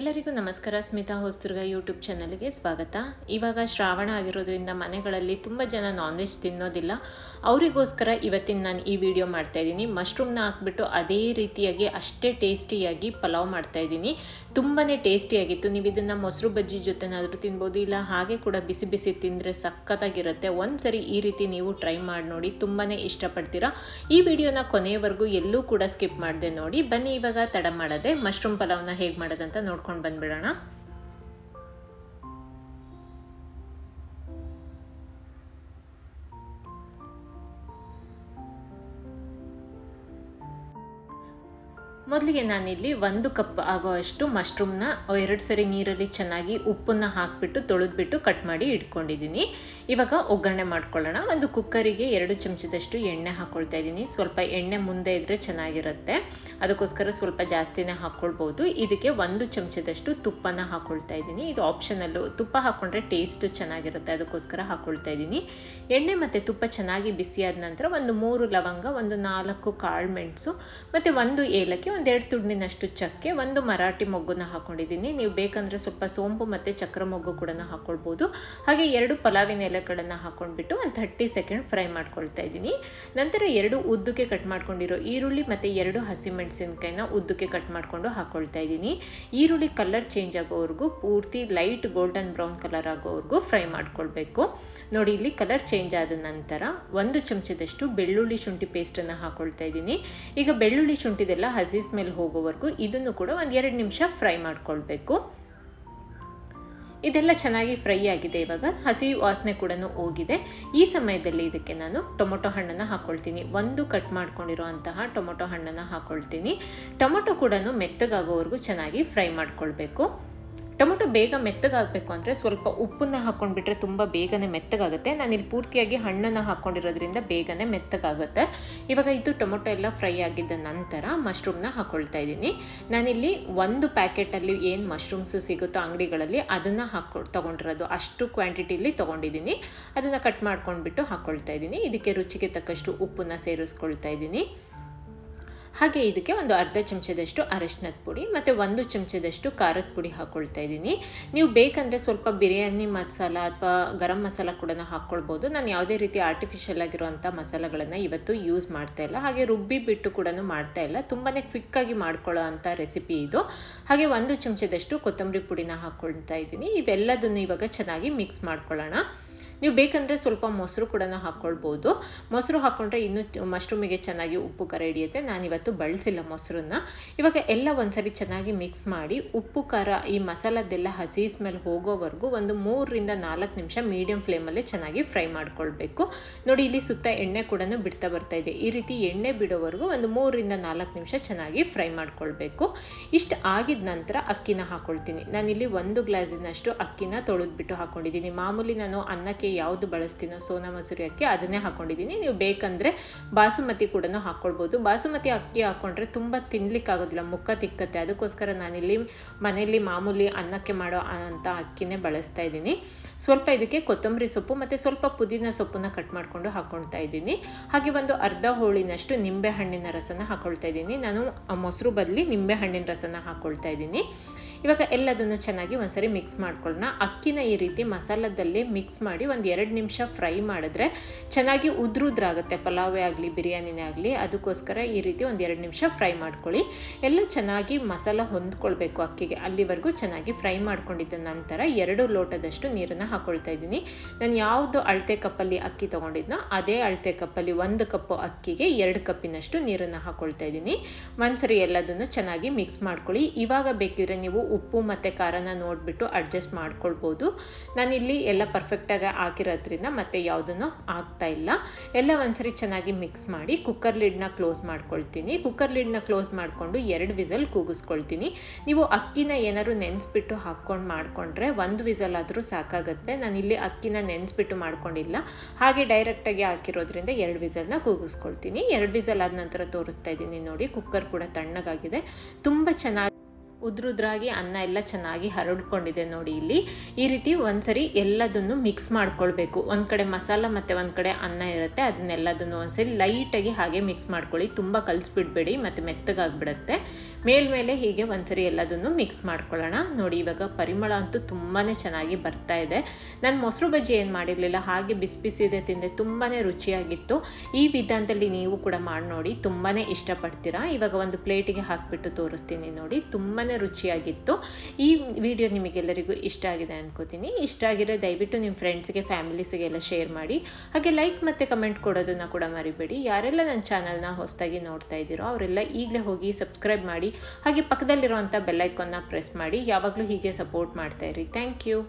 ಎಲ್ಲರಿಗೂ ನಮಸ್ಕಾರ. ಸ್ಮಿತಾ ಹೊಸ್ತುರ್ಗ ಯೂಟ್ಯೂಬ್ ಚಾನಲ್ಗೆ ಸ್ವಾಗತ. ಇವಾಗ ಶ್ರಾವಣ ಆಗಿರೋದ್ರಿಂದ ಮನೆಗಳಲ್ಲಿ ತುಂಬ ಜನ ನಾನ್ ವೆಜ್ ತಿನ್ನೋದಿಲ್ಲ. ಅವರಿಗೋಸ್ಕರ ಇವತ್ತಿನ ನಾನು ಈ ವಿಡಿಯೋ ಮಾಡ್ತಾ ಇದ್ದೀನಿ. ಮಶ್ರೂಮ್ನ ಹಾಕ್ಬಿಟ್ಟು ಅದೇ ರೀತಿಯಾಗಿ ಅಷ್ಟೇ ಟೇಸ್ಟಿಯಾಗಿ ಪಲಾವ್ ಮಾಡ್ತಾ ಇದ್ದೀನಿ. ತುಂಬಾ ಟೇಸ್ಟಿಯಾಗಿತ್ತು ನೀವು ಇದನ್ನು ಮೊಸರು ಬಜ್ಜಿ ಜೊತೆನಾದರೂ ತಿನ್ಬೋದು, ಇಲ್ಲ ಹಾಗೆ ಕೂಡ ಬಿಸಿ ಬಿಸಿ ತಿಂದರೆ ಸಖತ್ತಾಗಿರುತ್ತೆ. ಒಂದ್ಸರಿ ಈ ರೀತಿ ನೀವು ಟ್ರೈ ಮಾಡಿ ನೋಡಿ ತುಂಬಾ ಇಷ್ಟಪಡ್ತೀರಾ. ಈ ವಿಡಿಯೋನ ಕೊನೆಯವರೆಗೂ ಎಲ್ಲೂ ಕೂಡ ಸ್ಕಿಪ್ ಮಾಡಿದೆ ನೋಡಿ. ಬನ್ನಿ ಇವಾಗ ತಡ ಮಾಡದೆ ಮಶ್ರೂಮ್ ಪಲಾವ್ನ ಹೇಗೆ ಮಾಡೋದಂತ ನೋಡ್ಕೊಂಡು ಬಂದ್ಬಿಡೋಣ. ಮೊದಲಿಗೆ ನಾನಿಲ್ಲಿ ಒಂದು ಕಪ್ ಆಗೋವಷ್ಟು ಮಶ್ರೂಮ್ನ ಎರಡು ಸರಿ ನೀರಲ್ಲಿ ಚೆನ್ನಾಗಿ ಉಪ್ಪನ್ನು ಹಾಕಿಬಿಟ್ಟು, ತೊಳೆದ್ಬಿಟ್ಟು ಕಟ್ ಮಾಡಿ ಇಟ್ಕೊಂಡಿದ್ದೀನಿ. ಇವಾಗ ಒಗ್ಗರಣೆ ಮಾಡ್ಕೊಳ್ಳೋಣ. ಒಂದು ಕುಕ್ಕರಿಗೆ ಎರಡು ಚಮಚದಷ್ಟು ಎಣ್ಣೆ ಹಾಕ್ಕೊಳ್ತಾ ಇದ್ದೀನಿ. ಸ್ವಲ್ಪ ಎಣ್ಣೆ ಮುಂದೆ ಇದ್ದರೆ ಚೆನ್ನಾಗಿರುತ್ತೆ. ಅದಕ್ಕೋಸ್ಕರ ಸ್ವಲ್ಪ ಜಾಸ್ತಿನೇ ಹಾಕ್ಕೊಳ್ಬೋದು ಇದಕ್ಕೆ ಒಂದು ಚಮಚದಷ್ಟು ತುಪ್ಪನ ಹಾಕ್ಕೊಳ್ತಾ ಇದ್ದೀನಿ. ಇದು ಆಪ್ಷನಲ್ಲು, ತುಪ್ಪ ಹಾಕ್ಕೊಂಡ್ರೆ ಟೇಸ್ಟ್ ಚೆನ್ನಾಗಿರುತ್ತೆ. ಅದಕ್ಕೋಸ್ಕರ ಹಾಕ್ಕೊಳ್ತಾ ಇದ್ದೀನಿ. ಎಣ್ಣೆ ಮತ್ತು ತುಪ್ಪ ಚೆನ್ನಾಗಿ ಬಿಸಿಯಾದ ನಂತರ ಒಂದು ಮೂರು ಲವಂಗ, ಒಂದು ನಾಲ್ಕು ಕಾಳು ಮೆಣಸು, ಮತ್ತು ಒಂದು ಏಲಕ್ಕಿ ಒಂದೆರಡು ತುಣ್ಣಿನಷ್ಟು ಚಕ್ಕೆ, ಒಂದು ಮರಾಠಿ ಮೊಗ್ಗನ್ನ ಹಾಕ್ಕೊಂಡಿದ್ದೀನಿ ನೀವು ಬೇಕಂದರೆ ಸ್ವಲ್ಪ ಸೋಂಪು ಮತ್ತು ಚಕ್ರ ಮೊಗ್ಗು ಕೂಡ ಹಾಕ್ಕೊಳ್ಬೋದು ಹಾಗೆ ಎರಡು ಪಲಾವಿನ ಎಲೆಗಳನ್ನು ಹಾಕ್ಕೊಂಡ್ಬಿಟ್ಟು ಒಂದು ಥರ್ಟಿ ಸೆಕೆಂಡ್ ಫ್ರೈ ಮಾಡ್ಕೊಳ್ತಾ ಇದ್ದೀನಿ. ನಂತರ ಎರಡು ಉದ್ದಕ್ಕೆ ಕಟ್ ಮಾಡ್ಕೊಂಡಿರೋ ಈರುಳ್ಳಿ ಮತ್ತು ಎರಡು ಹಸಿಮೆಣಸಿನ್ಕಾಯಿನ ಉದ್ದಕ್ಕೆ ಕಟ್ ಮಾಡಿಕೊಂಡು ಹಾಕ್ಕೊಳ್ತಾ ಇದ್ದೀನಿ. ಈರುಳ್ಳಿ ಕಲರ್ ಚೇಂಜ್ ಆಗೋವರೆಗೂ ಪೂರ್ತಿ ಲೈಟ್ ಗೋಲ್ಡನ್ ಬ್ರೌನ್ ಕಲರ್ ಆಗೋವರೆಗೂ ಫ್ರೈ ಮಾಡ್ಕೊಳ್ಬೇಕು. ನೋಡಿ, ಇಲ್ಲಿ ಕಲರ್ ಚೇಂಜ್ ಆದ ನಂತರ ಒಂದು ಚಮಚದಷ್ಟು ಬೆಳ್ಳುಳ್ಳಿ ಶುಂಠಿ ಪೇಸ್ಟನ್ನು ಹಾಕ್ಕೊಳ್ತಾ ಇದ್ದೀನಿ. ಈಗ ಬೆಳ್ಳುಳ್ಳಿ ಶುಂಠಿದೆಲ್ಲ ಹಸಿ ಸ್ಮೆಲ್ ಹೋಗೋವರೆಗೂ ಇದನ್ನು ಕೂಡ ಒಂದು ಎರಡು ನಿಮಿಷ ಫ್ರೈ ಮಾಡ್ಕೊಳ್ಬೇಕು. ಇದೆಲ್ಲ ಚೆನ್ನಾಗಿ ಫ್ರೈ ಆಗಿದೆ ಇವಾಗ. ಹಸಿ ವಾಸನೆ ಕೂಡ ಹೋಗಿದೆ. ಈ ಸಮಯದಲ್ಲಿ ಇದಕ್ಕೆ ನಾನು ಟೊಮೊಟೊ ಹಣ್ಣನ್ನು ಹಾಕ್ಕೊಳ್ತೀನಿ ಒಂದು ಕಟ್ ಮಾಡ್ಕೊಂಡಿರೋ ಅಂತಹ ಟೊಮೊಟೊ ಹಣ್ಣನ್ನು ಹಾಕ್ಕೊಳ್ತೀನಿ ಟೊಮೊಟೊ ಕೂಡ ಮೆತ್ತಗಾಗೋವರೆಗೂ ಚೆನ್ನಾಗಿ ಫ್ರೈ ಮಾಡ್ಕೊಳ್ಬೇಕು. ಟೊಮೊಟೊ ಬೇಗ ಮೆತ್ತಗಾಗಬೇಕು ಅಂದರೆ ಸ್ವಲ್ಪ ಉಪ್ಪನ್ನು ಹಾಕ್ಕೊಂಡ್ಬಿಟ್ರೆ ತುಂಬ ಬೇಗನೆ ಮೆತ್ತಗಾಗುತ್ತೆ. ನಾನಿಲ್ಲಿ ಪೂರ್ತಿಯಾಗಿ ಹಣ್ಣನ್ನು ಹಾಕ್ಕೊಂಡಿರೋದ್ರಿಂದ ಬೇಗನೆ ಮೆತ್ತಗಾಗುತ್ತೆ. ಇವಾಗ ಇದು ಟೊಮೊಟೊ ಎಲ್ಲ ಫ್ರೈ ಆಗಿದ್ದ ನಂತರ ಮಶ್ರೂಮ್ನ ಹಾಕ್ಕೊಳ್ತಾ ಇದ್ದೀನಿ. ನಾನಿಲ್ಲಿ ಒಂದು ಪ್ಯಾಕೆಟಲ್ಲಿ ಏನು ಮಶ್ರೂಮ್ಸು ಸಿಗುತ್ತೋ ಅಂಗಡಿಗಳಲ್ಲಿ ಅದನ್ನು ಹಾಕ್ಕೊ ತೊಗೊಂಡಿರೋದು. ಅಷ್ಟು ಕ್ವಾಂಟಿಟಿಲಿ ತೊಗೊಂಡಿದ್ದೀನಿ. ಅದನ್ನು ಕಟ್ ಮಾಡ್ಕೊಂಡ್ಬಿಟ್ಟು ಹಾಕ್ಕೊಳ್ತಾ ಇದ್ದೀನಿ. ಇದಕ್ಕೆ ರುಚಿಗೆ ತಕ್ಕಷ್ಟು ಉಪ್ಪನ್ನು ಸೇರಿಸ್ಕೊಳ್ತಾ ಇದ್ದೀನಿ. ಹಾಗೆ ಇದಕ್ಕೆ ಒಂದು ಅರ್ಧ ಚಮಚದಷ್ಟು ಅರಶಿನದ ಪುಡಿ ಮತ್ತು ಒಂದು ಚಮಚದಷ್ಟು ಖಾರದ ಪುಡಿ ಹಾಕ್ಕೊಳ್ತಾ ಇದ್ದೀನಿ. ನೀವು ಬೇಕಂದರೆ ಸ್ವಲ್ಪ ಬಿರಿಯಾನಿ ಮಸಾಲ ಅಥವಾ ಗರಂ ಮಸಾಲ ಕೂಡ ಹಾಕ್ಕೊಳ್ಬೋದು ನಾನು ಯಾವುದೇ ರೀತಿ ಆರ್ಟಿಫಿಷಿಯಲ್ ಆಗಿರುವಂಥ ಮಸಾಲಗಳನ್ನು ಇವತ್ತು ಯೂಸ್ ಮಾಡ್ತಾ ಇಲ್ಲ. ಹಾಗೆ ರುಬ್ಬಿ ಬಿಟ್ಟು ಕೂಡ ಮಾಡ್ತಾ ಇಲ್ಲ. ತುಂಬಾ ಕ್ವಿಕ್ಕಾಗಿ ಮಾಡ್ಕೊಳ್ಳೋ ಅಂಥ ರೆಸಿಪಿ ಇದು. ಹಾಗೆ ಒಂದು ಚಮಚದಷ್ಟು ಕೊತ್ತಂಬರಿ ಪುಡಿನ ಹಾಕ್ಕೊಳ್ತಾ ಇದ್ದೀನಿ. ಇವೆಲ್ಲದನ್ನು ಇವಾಗ ಚೆನ್ನಾಗಿ ಮಿಕ್ಸ್ ಮಾಡ್ಕೊಳ್ಳೋಣ. ನೀವು ಬೇಕಂದರೆ ಸ್ವಲ್ಪ ಮೊಸರು ಕೂಡ ಹಾಕ್ಕೊಳ್ಬೋದು. ಮೊಸರು ಹಾಕ್ಕೊಂಡ್ರೆ ಇನ್ನೂ ಮಶ್ರೂಮಿಗೆ ಚೆನ್ನಾಗಿ ಉಪ್ಪು ಖಾರ ಹಿಡಿಯುತ್ತೆ. ನಾನಿವತ್ತು ಬಳಸಿಲ್ಲ ಮೊಸರನ್ನ. ಇವಾಗ ಎಲ್ಲ ಒಂದ್ಸರಿ ಚೆನ್ನಾಗಿ ಮಿಕ್ಸ್ ಮಾಡಿ ಉಪ್ಪು ಖಾರ, ಈ ಮಸಾಲದ್ದೆಲ್ಲ ಹಸಿ ಸ್ಮೆಲ್ ಹೋಗೋವರೆಗೂ ಒಂದು ಮೂರರಿಂದ ನಾಲ್ಕು ನಿಮಿಷ ಮೀಡಿಯಂ ಫ್ಲೇಮಲ್ಲೇ ಚೆನ್ನಾಗಿ ಫ್ರೈ ಮಾಡ್ಕೊಳ್ಬೇಕು. ನೋಡಿ, ಇಲ್ಲಿ ಸುತ್ತ ಎಣ್ಣೆ ಕೂಡ ಬಿಡ್ತಾ ಬರ್ತಾ ಇದೆ. ಈ ರೀತಿ ಎಣ್ಣೆ ಬಿಡೋವರೆಗೂ ಒಂದು ಮೂರರಿಂದ ನಾಲ್ಕು ನಿಮಿಷ ಚೆನ್ನಾಗಿ ಫ್ರೈ ಮಾಡ್ಕೊಳ್ಬೇಕು. ಇಷ್ಟು ಆಗಿದ ನಂತರ ಅಕ್ಕಿನ ಹಾಕ್ಕೊಳ್ತೀನಿ ನಾನಿಲ್ಲಿ ಒಂದು ಗ್ಲಾಸಿನಷ್ಟು ಅಕ್ಕಿನ ತೊಳೆದ್ಬಿಟ್ಟು ಹಾಕ್ಕೊಂಡಿದ್ದೀನಿ ಮಾಮೂಲಿ ನಾನು ಅನ್ನಕ್ಕೆ ಯಾವುದು ಬಳಸ್ತೀನೋ ಸೋನಾ ಮಸೂರಿ ಅಕ್ಕಿ ಅದನ್ನೇ ಹಾಕ್ಕೊಂಡಿದ್ದೀನಿ ನೀವು ಬೇಕಂದರೆ ಬಾಸುಮತಿ ಕೂಡ ಹಾಕ್ಕೊಳ್ಬೋದು ಬಾಸುಮತಿ ಅಕ್ಕಿ ಹಾಕ್ಕೊಂಡ್ರೆ ತುಂಬ ತಿನ್ಲಿಕ್ಕಾಗೋದಿಲ್ಲ. ಮುಖ ತಿಕ್ಕತ್ತೆ. ಅದಕ್ಕೋಸ್ಕರ ನಾನಿಲ್ಲಿ ಮನೆಯಲ್ಲಿ ಮಾಮೂಲಿ ಅನ್ನಕ್ಕೆ ಮಾಡೋ ಅಂಥ ಅಕ್ಕಿನೇ ಬಳಸ್ತಾ ಇದ್ದೀನಿ. ಸ್ವಲ್ಪ ಇದಕ್ಕೆ ಕೊತ್ತಂಬರಿ ಸೊಪ್ಪು ಮತ್ತು ಸ್ವಲ್ಪ ಪುದೀನ ಸೊಪ್ಪನ್ನ ಕಟ್ ಮಾಡಿಕೊಂಡು ಹಾಕ್ಕೊಳ್ತಾ ಇದ್ದೀನಿ. ಹಾಗೆ ಒಂದು ಅರ್ಧ ಹೋಳಿನಷ್ಟು ನಿಂಬೆ ಹಣ್ಣಿನ ರಸನ ಹಾಕ್ಕೊಳ್ತಾ ಇದ್ದೀನಿ. ನಾನು ಮೊಸರು ಬದಲಿ ನಿಂಬೆ ಹಣ್ಣಿನ ರಸನ ಹಾಕ್ಕೊಳ್ತಾ ಇದ್ದೀನಿ. ಇವಾಗ ಎಲ್ಲದನ್ನು ಚೆನ್ನಾಗಿ ಒಂದ್ಸರಿ ಮಿಕ್ಸ್ ಮಾಡ್ಕೊಳ್ಳೋಣ. ಅಕ್ಕಿನ ಈ ರೀತಿ ಮಸಾಲದಲ್ಲಿ ಮಿಕ್ಸ್ ಮಾಡಿ ಒಂದು ಎರಡು ನಿಮಿಷ ಫ್ರೈ ಮಾಡಿದ್ರೆ ಚೆನ್ನಾಗಿ ಉದ್ರುದ್ರಾಗುತ್ತೆ. ಪಲಾವೇ ಆಗಲಿ, ಬಿರಿಯಾನಿನೇ ಆಗಲಿ, ಅದಕ್ಕೋಸ್ಕರ ಈ ರೀತಿ ಒಂದು ಎರಡು ನಿಮಿಷ ಫ್ರೈ ಮಾಡ್ಕೊಳ್ಳಿ. ಎಲ್ಲ ಚೆನ್ನಾಗಿ ಮಸಾಲ ಹೊಂದ್ಕೊಳ್ಬೇಕು ಅಕ್ಕಿಗೆ. ಅಲ್ಲಿವರೆಗೂ ಚೆನ್ನಾಗಿ ಫ್ರೈ ಮಾಡ್ಕೊಂಡಿದ್ದ ನಂತರ ಎರಡು ಲೋಟದಷ್ಟು ನೀರನ್ನು ಹಾಕೊಳ್ತಾ ಇದ್ದೀನಿ. ನಾನು ಯಾವುದು ಅಳತೆ ಕಪ್ಪಲ್ಲಿ ಅಕ್ಕಿ ತೊಗೊಂಡಿದ್ನೋ ಅದೇ ಅಳತೆ ಕಪ್ಪಲ್ಲಿ ಒಂದು ಕಪ್ಪು ಅಕ್ಕಿಗೆ ಎರಡು ಕಪ್ಪಿನಷ್ಟು ನೀರನ್ನು ಹಾಕೊಳ್ತಾ ಇದ್ದೀನಿ. ಒಂದ್ಸರಿ ಎಲ್ಲದನ್ನು ಚೆನ್ನಾಗಿ ಮಿಕ್ಸ್ ಮಾಡ್ಕೊಳ್ಳಿ. ಇವಾಗ ಬೇಕಿದ್ರೆ ನೀವು ಉಪ್ಪು ಮತ್ತು ಖಾರನ ನೋಡಿಬಿಟ್ಟು ಅಡ್ಜಸ್ಟ್ ಮಾಡ್ಕೊಳ್ಬೋದು. ನಾನಿಲ್ಲಿ ಎಲ್ಲ ಪರ್ಫೆಕ್ಟಾಗಿ ಹಾಕಿರೋದ್ರಿಂದ ಮತ್ತೆ ಯಾವುದನ್ನು ಆಗ್ತಾ ಇಲ್ಲ. ಎಲ್ಲ ಒಂದ್ಸರಿ ಚೆನ್ನಾಗಿ ಮಿಕ್ಸ್ ಮಾಡಿ ಕುಕ್ಕರ್ ಲಿಡ್ನ ಕ್ಲೋಸ್ ಮಾಡ್ಕೊಳ್ತೀನಿ. ಕುಕ್ಕರ್ ಲಿಡ್ನ ಕ್ಲೋಸ್ ಮಾಡಿಕೊಂಡು ಎರಡು ವಿಸಲ್ ಕೂಗಿಸ್ಕೊಳ್ತೀನಿ. ನೀವು ಅಕ್ಕಿನ ಏನಾದ್ರು ನೆನೆಸ್ಬಿಟ್ಟು ಹಾಕ್ಕೊಂಡು ಮಾಡಿಕೊಂಡ್ರೆ ಒಂದು ವಿಸಲ್ ಆದರೂ ಸಾಕಾಗುತ್ತೆ. ನಾನಿಲ್ಲಿ ಅಕ್ಕಿನ ನೆನೆಸ್ಬಿಟ್ಟು ಮಾಡ್ಕೊಂಡಿಲ್ಲ. ಹಾಗೆ ಡೈರೆಕ್ಟಾಗಿ ಹಾಕಿರೋದ್ರಿಂದ ಎರಡು ವಿಸಲ್ನ ಕೂಗಿಸ್ಕೊಳ್ತೀನಿ. ಎರಡು ವಿಸಲ್ ಆದ ನಂತರ ತೋರಿಸ್ತಾ ಇದ್ದೀನಿ ನೋಡಿ. ಕುಕ್ಕರ್ ಕೂಡ ತಣ್ಣಗಾಗಿದೆ. ತುಂಬ ಚೆನ್ನಾಗಿ ಉದ್ರುದ್ರಾಗಿ ಅನ್ನ ಎಲ್ಲ ಚೆನ್ನಾಗಿ ಹರಡ್ಕೊಂಡಿದೆ ನೋಡಿ ಇಲ್ಲಿ. ಈ ರೀತಿ ಒಂದ್ಸರಿ ಎಲ್ಲದನ್ನು ಮಿಕ್ಸ್ ಮಾಡ್ಕೊಳ್ಬೇಕು. ಒಂದು ಕಡೆ ಮಸಾಲ ಮತ್ತು ಒಂದು ಕಡೆ ಅನ್ನ ಇರುತ್ತೆ. ಅದನ್ನೆಲ್ಲದನ್ನು ಒಂದ್ಸರಿ ಲೈಟಾಗಿ ಹಾಗೆ ಮಿಕ್ಸ್ ಮಾಡ್ಕೊಳ್ಳಿ. ತುಂಬ ಕಲಿಸ್ಬಿಡ್ಬೇಡಿ, ಮತ್ತು ಮೆತ್ತಗಾಗ್ಬಿಡುತ್ತೆ. ಮೇಲ್ಮೇಲೆ ಹೀಗೆ ಒಂದ್ಸರಿ ಎಲ್ಲದನ್ನು ಮಿಕ್ಸ್ ಮಾಡ್ಕೊಳ್ಳೋಣ. ನೋಡಿ ಇವಾಗ ಪರಿಮಳ ಅಂತೂ ತುಂಬಾ ಚೆನ್ನಾಗಿ ಬರ್ತಾ ಇದೆ. ನಾನು ಮೊಸರು ಬಜ್ಜಿ ಏನು ಮಾಡಿರಲಿಲ್ಲ, ಹಾಗೆ ಬಿಸಿ ಬಿಸಿದೆ ತಿಂದೆ ತುಂಬಾ ರುಚಿಯಾಗಿತ್ತು. ಈ ವಿಧಾನದಲ್ಲಿ ನೀವು ಕೂಡ ಮಾಡಿ ನೋಡಿ ತುಂಬಾ ಇಷ್ಟಪಡ್ತೀರಾ? ಇವಾಗ ಒಂದು ಪ್ಲೇಟಿಗೆ ಹಾಕಿಬಿಟ್ಟು ತೋರಿಸ್ತೀನಿ ನೋಡಿ. ತುಂಬಾ ರುಚಿಯಾಗಿತ್ತು. ಈ ವಿಡಿಯೋ ನಿಮಗೆಲ್ಲರಿಗೂ ಇಷ್ಟ ಆಗಿದೆ ಅಂದ್ಕೋತೀನಿ ಇಷ್ಟ ಆಗಿರೋ ದಯವಿಟ್ಟು ನಿಮ್ಮ ಫ್ರೆಂಡ್ಸ್ಗೆ ಫ್ಯಾಮಿಲೀಸ್ಗೆಲ್ಲ ಶೇರ್ ಮಾಡಿ. ಹಾಗೆ ಲೈಕ್ ಮತ್ತು ಕಮೆಂಟ್ ಕೊಡೋದನ್ನು ಕೂಡ ಮರಿಬೇಡಿ. ಯಾರೆಲ್ಲ ನನ್ನ ಚಾನಲ್ನ ಹೊಸದಾಗಿ ನೋಡ್ತಾ ಇದ್ದೀರೋ ಅವರೆಲ್ಲ ಈಗಲೇ ಹೋಗಿ ಸಬ್ಸ್ಕ್ರೈಬ್ ಮಾಡಿ. ಹಾಗೆ ಪಕ್ಕದಲ್ಲಿರುವಂಥ ಬೆಲ್ಲೈಕನ್ನ ಪ್ರೆಸ್ ಮಾಡಿ. ಯಾವಾಗಲೂ ಹೀಗೆ ಸಪೋರ್ಟ್ ಮಾಡ್ತಾಯಿರಿ ಥ್ಯಾಂಕ್ ಯು